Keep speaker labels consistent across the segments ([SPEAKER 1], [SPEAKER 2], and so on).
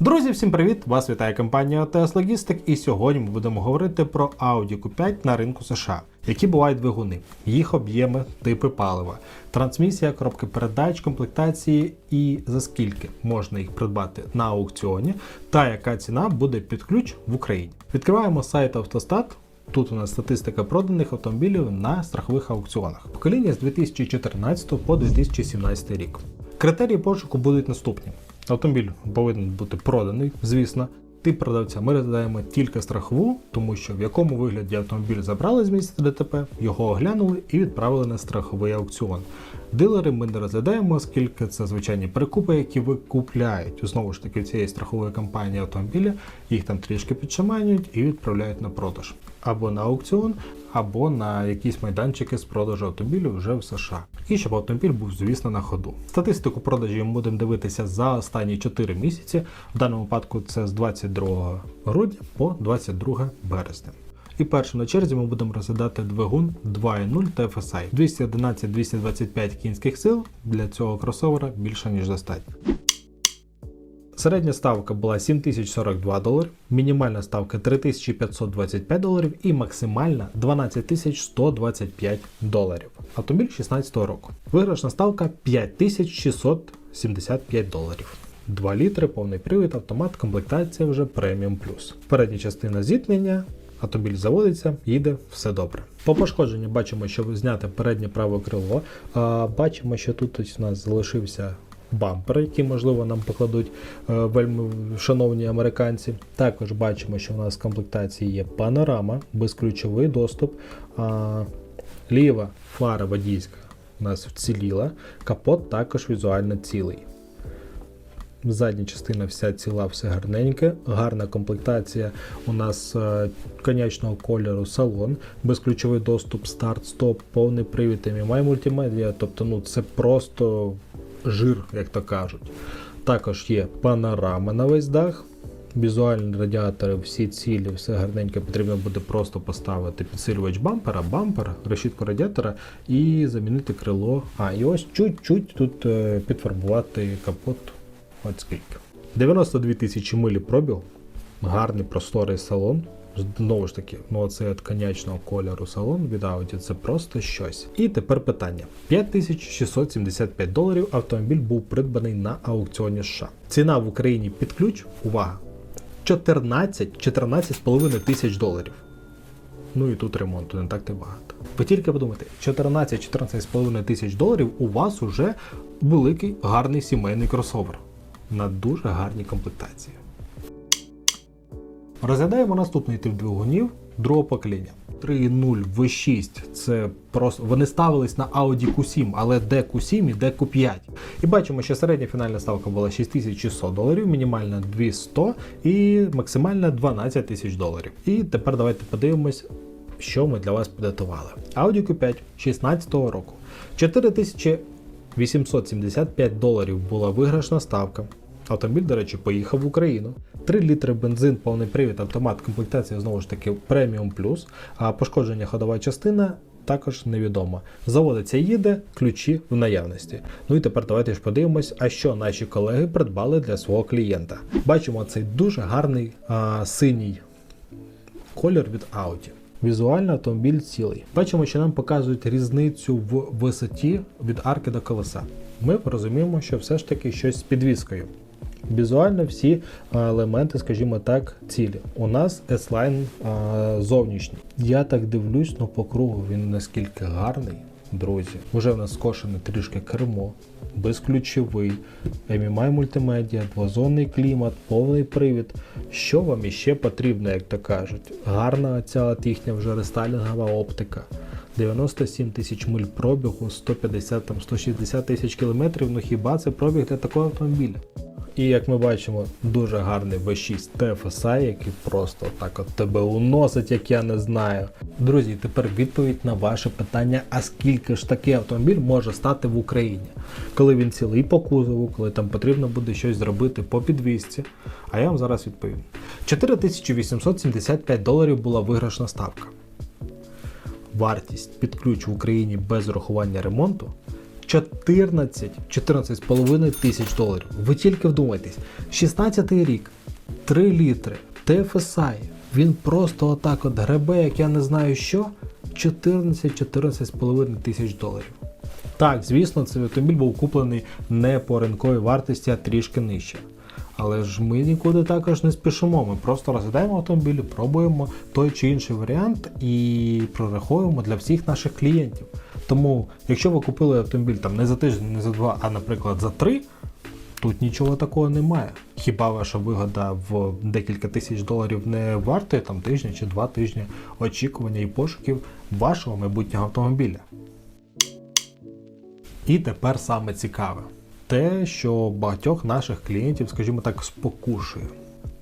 [SPEAKER 1] Друзі, всім привіт! Вас вітає компанія TS Logistic і сьогодні ми будемо говорити про Audi Q5 на ринку США. Які бувають двигуни, їх об'єми, типи палива, трансмісія, коробки передач, комплектації і за скільки можна їх придбати на аукціоні, та яка ціна буде під ключ в Україні. Відкриваємо сайт Автостат. Тут у нас статистика проданих автомобілів на страхових аукціонах. Покоління з 2014 по 2017 рік. Критерії пошуку будуть наступні. Автомобіль повинен бути проданий, звісно. Тип продавця ми розглядаємо тільки страхову, тому що в якому вигляді автомобіль забрали з місця ДТП, його оглянули і відправили на страховий аукціон. Дилери ми не розглядаємо, оскільки це звичайні перекупи, які викупляють знову ж таки цієї страхової компанії автомобіля, їх там трішки підшаманюють і відправляють на продаж або на аукціон, або на якісь майданчики з продажу автомобілів вже в США. І щоб автомобіль був, звісно, на ходу. Статистику продажів ми будемо дивитися за останні 4 місяці. В даному випадку це з 22 грудня по 22 березня. І першим на черзі ми будемо розглядати двигун 2.0 TFSI. 211-225 кінських сил для цього кросовера більше ніж достатньо. Середня ставка була 7042 долари, мінімальна ставка 3525 доларів і максимальна 12125 доларів. Автомобіль 16 року. Виграшна ставка 5675 доларів. 2 літри, повний привід, автомат, комплектація вже преміум плюс. Передня частина зіткнення, автомобіль заводиться, їде, все добре. По пошкодженню бачимо, що зняте переднє праве крило. Бачимо, що тут у нас залишився бампер, який, можливо, нам покладуть е, вельми шановні американці. Також бачимо, що у нас в комплектації є панорама, безключовий доступ. А, ліва фара водійська у нас вціліла, капот також візуально цілий. Задня частина вся ціла, все гарненьке, гарна комплектація. У нас е, конячного кольору салон, безключовий доступ, старт, стоп, повний привід, MMI мультимедіа. Тобто, ну це просто жир, як то кажуть. Також є панорама на весь дах. Візуальні радіатори, всі цілі, все гарненько потрібно буде просто поставити підсилювач бампера, бампер, решітку радіатора і замінити крило. А, і ось чуть-чуть тут е, підфарбувати капот. От скільки. 92 тисячі милі пробіг, гарний просторий салон. Знову ж таки, ну оце от конячного кольору салон від Audi це просто щось. І тепер питання: 5675 доларів автомобіль був придбаний на аукціоні США. Ціна в Україні під ключ, увага, 14-14,5 тисяч доларів. Ну і тут ремонту не так то багато. Ви тільки подумайте, 14-14,5 тисяч доларів у вас уже великий гарний сімейний кросовер на дуже гарній комплектації. Розглядаємо наступний тип двигунів другого покоління. 3.0 V6 це просто вони ставились на Audi Q7, але де Q7 і де Q5. І бачимо, що середня фінальна ставка була 6600 доларів, мінімальна 200 і максимальна 12 тисяч доларів. І тепер давайте подивимось, що ми для вас підготували. Audi Q5 16 року. 4875 доларів була виграшна ставка. Автомобіль, до речі, поїхав в Україну. 3 літри бензин, повний привід, автомат, комплектація знову ж таки преміум плюс, а пошкодження ходова частина також невідомо. Заводиться їде, ключі в наявності. Ну і тепер давайте ж подивимось, а що наші колеги придбали для свого клієнта. Бачимо цей дуже гарний а, синій колір від Audi. Візуально автомобіль цілий. Бачимо, що нам показують різницю в висоті від арки до колеса. Ми розуміємо, що все ж таки щось з підвіскою. Візуально всі елементи, скажімо так, цілі. У нас S-Line а, зовнішній. Я так дивлюсь, ну по кругу він наскільки гарний, друзі. Уже в нас скошене трішки кермо, безключовий, MMI мультимедіа, двозонний клімат, повний привід. Що вам іще потрібно, як то кажуть? Гарна ця от їхня вже рестайлінгова оптика. 97 тисяч миль пробігу, 150-160 тисяч кілометрів. Ну хіба це пробіг для такого автомобіля? І як ми бачимо, дуже гарний V6 TFSI, який просто так от тебе уносить, як я не знаю. Друзі, тепер відповідь на ваше питання: а скільки ж такий автомобіль може стати в Україні, коли він цілий по кузову, коли там потрібно буде щось зробити по підвісці. А я вам зараз відповім: 4875 доларів була виграшна ставка. Вартість під ключ в Україні без урахування ремонту 14, 14,5 тисяч доларів. Ви тільки вдумайтесь, 16 рік, 3 літри, TFSI, він просто отак от гребе, як я не знаю що, 14-14,5 тисяч доларів. Так, звісно, цей автомобіль був куплений не по ринковій вартості, а трішки нижче. Але ж ми нікуди також не спішимо. Ми просто розглядаємо автомобілі, пробуємо той чи інший варіант і прораховуємо для всіх наших клієнтів. Тому, якщо ви купили автомобіль там не за тиждень, не за два, а наприклад за три, тут нічого такого немає. Хіба ваша вигода в декілька тисяч доларів не вартує там тижня чи два тижні очікування і пошуків вашого майбутнього автомобіля? І тепер саме цікаве. Те, що багатьох наших клієнтів, скажімо так, спокушує.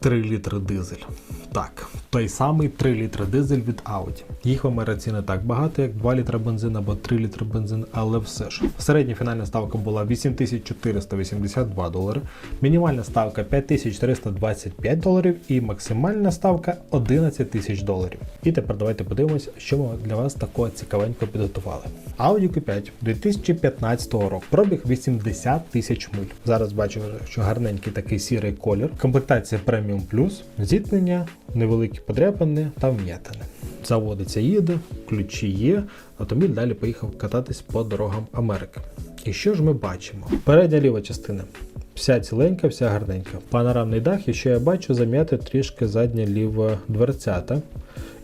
[SPEAKER 1] 3 літри дизель. Так, той самий 3 літри дизель від Audi. Їх в Америці не так багато, як 2 літри бензин або 3 літри бензин, але все ж. Середня фінальна ставка була 8482 долари, мінімальна ставка 5325 доларів і максимальна ставка 11 тисяч доларів. І тепер давайте подивимося, що ми для вас такого цікавенького підготували. Audi Q5 2015 року. Пробіг 80 тисяч миль. Зараз бачу, що гарненький такий сірий колір. Комплектація Premium Plus, зіткнення, невеликі подряпини та вм'ятини. Заводиться, їде, ключі є. Автомобіль далі поїхав кататись по дорогам Америки. І що ж ми бачимо? Передня ліва частина. Вся ціленька, вся гарненька. Панорамний дах, і що я бачу, зам'яти трішки задня ліва дверцята.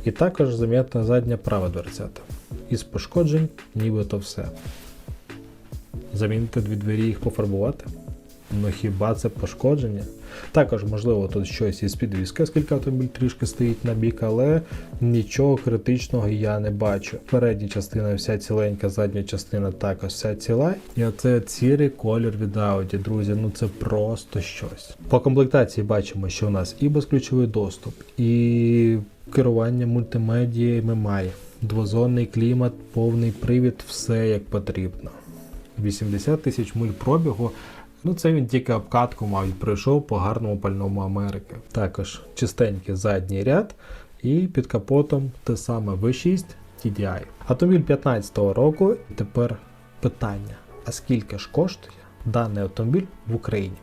[SPEAKER 1] І також зам'ята задня права дверцята. Із пошкоджень нібито все. Замінити дві двері їх пофарбувати. Ну хіба це пошкодження? Також, можливо, тут щось із підвіски, оскільки автомобіль трішки стоїть на бік, але нічого критичного я не бачу. Передня частина вся ціленька, задня частина також вся ціла. І оце сірий колір від Audi, друзі, ну це просто щось. По комплектації бачимо, що у нас і безключовий доступ, і керування мультимедіями має. Двозонний клімат, повний привід, все як потрібно. 80 тисяч миль пробігу. Ну, це він тільки обкатку, мабуть, пройшов по гарному пальному Америки. Також чистенький задній ряд, і під капотом те саме V6 TDI. Автомобіль 15 року. І Тепер питання: а скільки ж коштує даний автомобіль в Україні?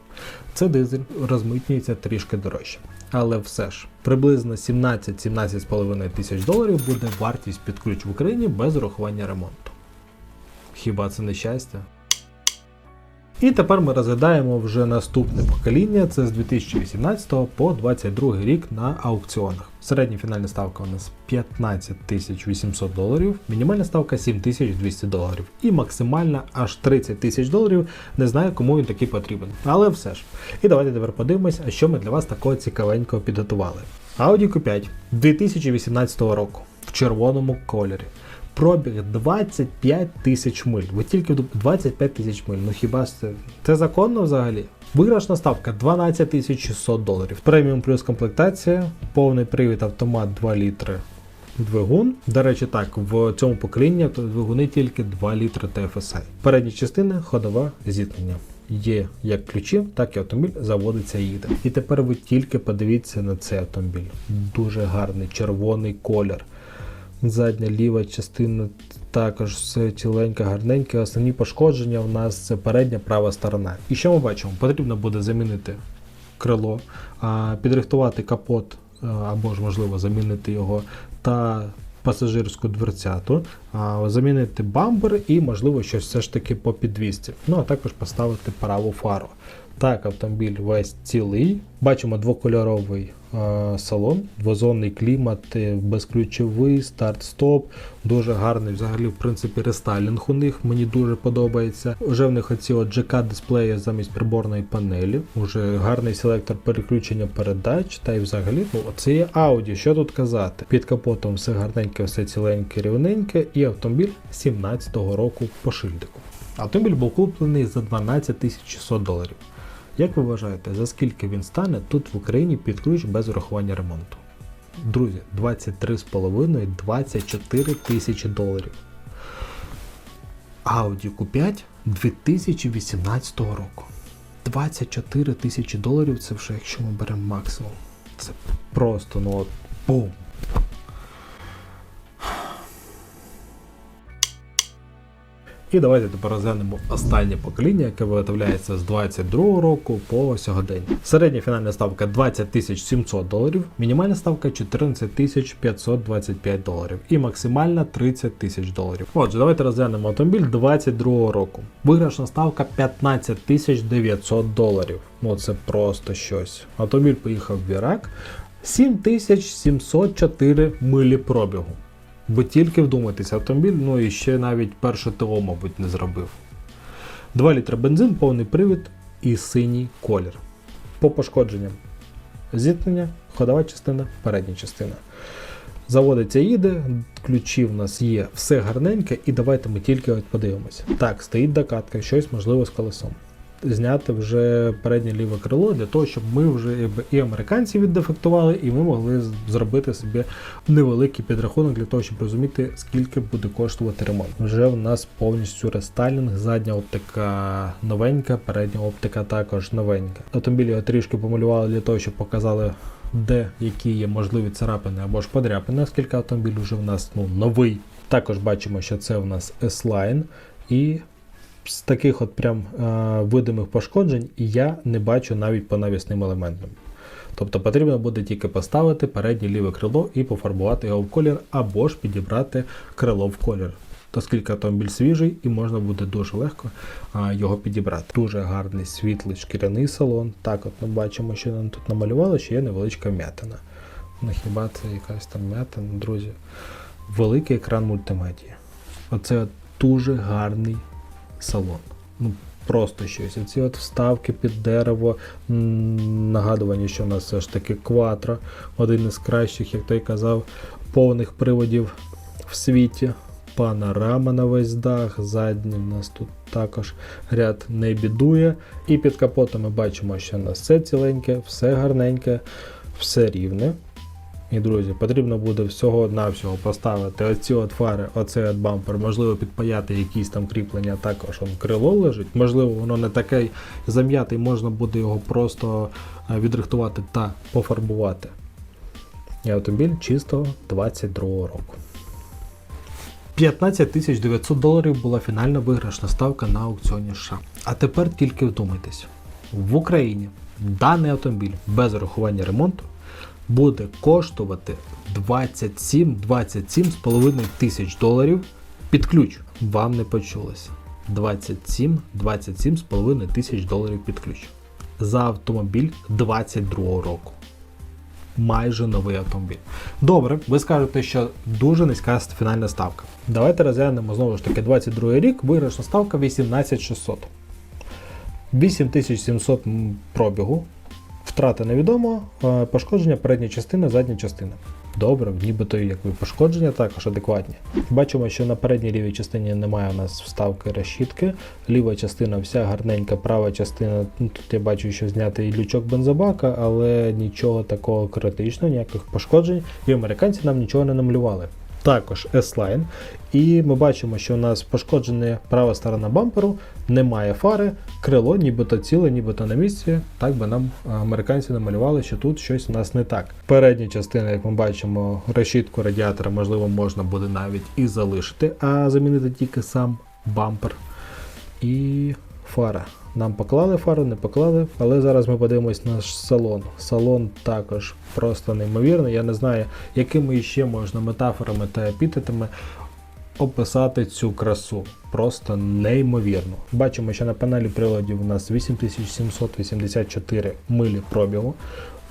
[SPEAKER 1] Це дизель розмитнюється трішки дорожче. Але все ж приблизно 17-17,5 тисяч доларів буде вартість під ключ в Україні без урахування ремонту. Хіба це не щастя? І тепер ми розглядаємо вже наступне покоління. Це з 2018 по 2022 рік на аукціонах. Середня фінальна ставка у нас 15 800 доларів, мінімальна ставка 7200 доларів і максимальна аж 30 тисяч доларів. Не знаю, кому він такий потрібен. Але все ж. І давайте тепер подивимось, що ми для вас такого цікавенького підготували. Audi Q5 2018 року в червоному кольорі. Пробіг 25 тисяч миль. Ви тільки 25 тисяч миль. Ну хіба це, це законно взагалі? Виграшна ставка 12 600 доларів. Преміум плюс комплектація, повний привід автомат 2 літри. Двигун. До речі, так, в цьому поколінні двигуни тільки 2 літри TFSI. Передні частини ходова зіткнення. Є як ключі, так і автомобіль заводиться і їде. І тепер ви тільки подивіться на цей автомобіль. Дуже гарний червоний колір. Задня ліва частина також все ціленька, гарненька. Основні пошкодження у нас це передня права сторона. І що ми бачимо? Потрібно буде замінити крило, підрихтувати капот або ж можливо замінити його та пасажирську дверцяту, замінити бампер і, можливо, щось все ж таки по підвісці. Ну а також поставити праву фару. Так, автомобіль весь цілий. Бачимо двокольоровий е, салон, двозонний клімат, е, безключовий, старт-стоп. Дуже гарний взагалі, в принципі, рестайлінг у них мені дуже подобається. Вже в них оці GK дисплеї замість приборної панелі. Уже гарний селектор переключення передач. Та й взагалі, ну, це є Audi, що тут казати. Під капотом все гарненьке, все ціленьке, рівненьке, і автомобіль 17-го року по шильдику. Автомобіль був куплений за 12 600 доларів. Як ви вважаєте, за скільки він стане тут в Україні під ключ без урахування ремонту? Друзі, 23,5-24 тисячі доларів. Audi Q5 2018 року. 24 тисячі доларів це вже якщо ми беремо максимум. Це просто, ну от, бум. І давайте тепер розглянемо останнє покоління, яке виготовляється з 22 року по сьогодення. Середня фінальна ставка 20 700 доларів, мінімальна ставка 14 525 доларів і максимальна 30 тисяч доларів. Отже, давайте розглянемо автомобіль 22 року. Виграшна ставка 15 900 доларів. Ну це просто щось. Автомобіль поїхав в Ірак. 7704 милі пробігу. Ви тільки вдумайтеся, автомобіль, ну і ще навіть перше ТО, мабуть, не зробив. 2 літра бензин, повний привід і синій колір. По пошкодженням. Зіткнення, ходова частина, передня частина. Заводиться їде, ключі в нас є, все гарненьке, і давайте ми тільки от подивимося. Так, стоїть докатка, щось можливо з колесом. Зняти вже переднє ліве крило для того, щоб ми вже і американці віддефектували, і ми могли зробити собі невеликий підрахунок для того, щоб розуміти, скільки буде коштувати ремонт. Вже в нас повністю рестайлінг, задня оптика новенька, передня оптика також новенька. Автомобіль його трішки помалювали для того, щоб показали. Де які є можливі царапини або ж подряпини, оскільки автомобіль вже в нас ну, новий. Також бачимо, що це в нас S-Line. І з таких от прям е, видимих пошкоджень я не бачу навіть по навісним елементам. Тобто потрібно буде тільки поставити переднє ліве крило і пофарбувати його в колір, або ж підібрати крило в колір. Оскільки автомобіль свіжий і можна буде дуже легко а, його підібрати. Дуже гарний світлий шкіряний салон. Так, от ми бачимо, що нам тут намалювали, що є невеличка м'ятина. Ну хіба це якась там м'ятина, друзі? Великий екран мультимедії. Оце дуже гарний салон. Ну, просто щось. Оці от вставки під дерево, нагадування, що у нас все ж таки кватро, один із кращих, як той казав, повних приводів в світі. Панорама на весь дах, задній у нас тут також ряд не бідує. І під капотом ми бачимо, що у нас все ціленьке, все гарненьке, все рівне. І, друзі, потрібно буде всього навсього поставити оці от фари, оцей от бампер, можливо, підпаяти якісь там кріплення, також он крило лежить. Можливо, воно не таке зам'яте, і можна буде його просто е, відрихтувати та пофарбувати. І автомобіль чистого 22 року. 15 900 доларів була фінальна виграшна ставка на аукціоні США. А тепер тільки вдумайтесь: в Україні даний автомобіль без урахування ремонту буде коштувати 27-27,5 тисяч доларів під ключ. Вам не почулося. 27-27,5 тисяч доларів під ключ. За автомобіль 22 року. Майже новий автомобіль. Добре, ви скажете, що дуже низька фінальна ставка. Давайте розглянемо знову ж таки 22 рік, виграшна ставка 18600. 8700 пробігу. Втрата невідомо, е, пошкодження передня частина, задня частина. Добре, нібито якби пошкодження також адекватні. Бачимо, що на передній лівій частині немає у нас вставки решітки. Ліва частина вся гарненька, права частина. Ну, тут я бачу, що знятий лючок бензобака, але нічого такого критичного, ніяких пошкоджень. І американці нам нічого не намалювали. Також S-Line. І ми бачимо, що у нас пошкоджена права сторона бамперу, немає фари, крило нібито ціле, нібито на місці. Так би нам американці намалювали, що тут щось у нас не так. Передня частина, як ми бачимо, решітку радіатора, можливо, можна буде навіть і залишити, а замінити тільки сам бампер. І фара. Нам поклали фару, не поклали, але зараз ми подивимось наш салон. Салон також просто неймовірний. Я не знаю, якими ще можна метафорами та епітетами описати цю красу. Просто неймовірно. Бачимо, що на панелі приладів у нас 8784 милі пробігу.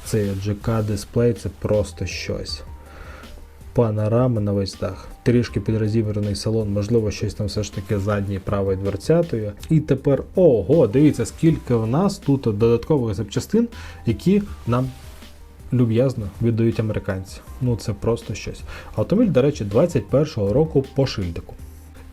[SPEAKER 1] Цей GK дисплей це просто щось. Панорама на весь дах, трішки підрозібраний салон, можливо, щось там все ж таки задньою правою дверцятою. І тепер, ого, дивіться, скільки в нас тут додаткових запчастин, які нам люб'язно віддають американці. Ну це просто щось. Автомобіль, до речі, 21-го року по шильдику.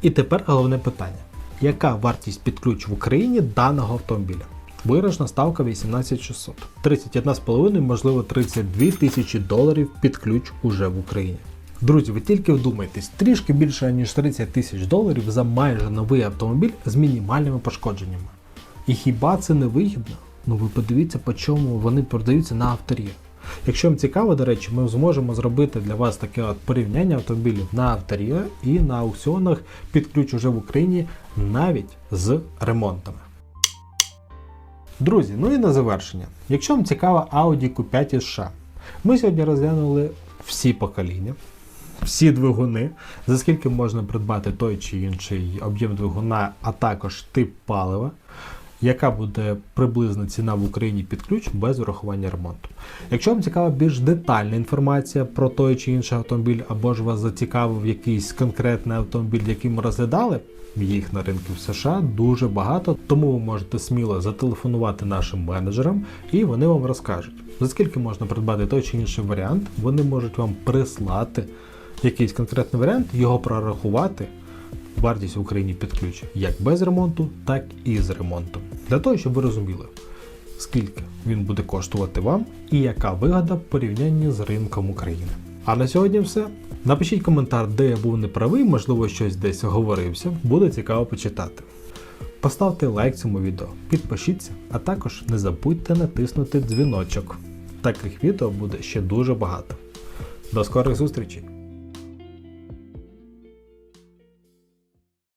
[SPEAKER 1] І тепер головне питання: яка вартість під ключ в Україні даного автомобіля? Виграшна ставка 18600. 31,5, можливо 32 тисячі доларів під ключ уже в Україні. Друзі, ви тільки вдумайтесь, трішки більше ніж 30 тисяч доларів за майже новий автомобіль з мінімальними пошкодженнями. І хіба це не вигідно? Ну ви подивіться, по чому вони продаються на авторі. Якщо вам цікаво, до речі, ми зможемо зробити для вас таке от порівняння автомобілів на авторія і на аукціонах під ключ уже в Україні навіть з ремонтами. Друзі, ну і на завершення. Якщо вам цікава Audi Q5 із США, ми сьогодні розглянули всі покоління, всі двигуни, за скільки можна придбати той чи інший об'єм двигуна, а також тип палива, яка буде приблизна ціна в Україні під ключ без врахування ремонту. Якщо вам цікава більш детальна інформація про той чи інший автомобіль, або ж вас зацікавив якийсь конкретний автомобіль, який ми розглядали, їх на ринку в США дуже багато, тому ви можете сміло зателефонувати нашим менеджерам і вони вам розкажуть, за скільки можна придбати той чи інший варіант. Вони можуть вам прислати якийсь конкретний варіант, його прорахувати. Вартість в Україні під ключ як без ремонту, так і з ремонтом. Для того, щоб ви розуміли, скільки він буде коштувати вам і яка вигода в порівнянні з ринком України. А на сьогодні все. Напишіть коментар, де я був неправий, можливо, щось десь оговорився, буде цікаво почитати. Поставте лайк цьому відео, підпишіться, а також не забудьте натиснути дзвіночок. Таких відео буде ще дуже багато. До скорих зустрічей!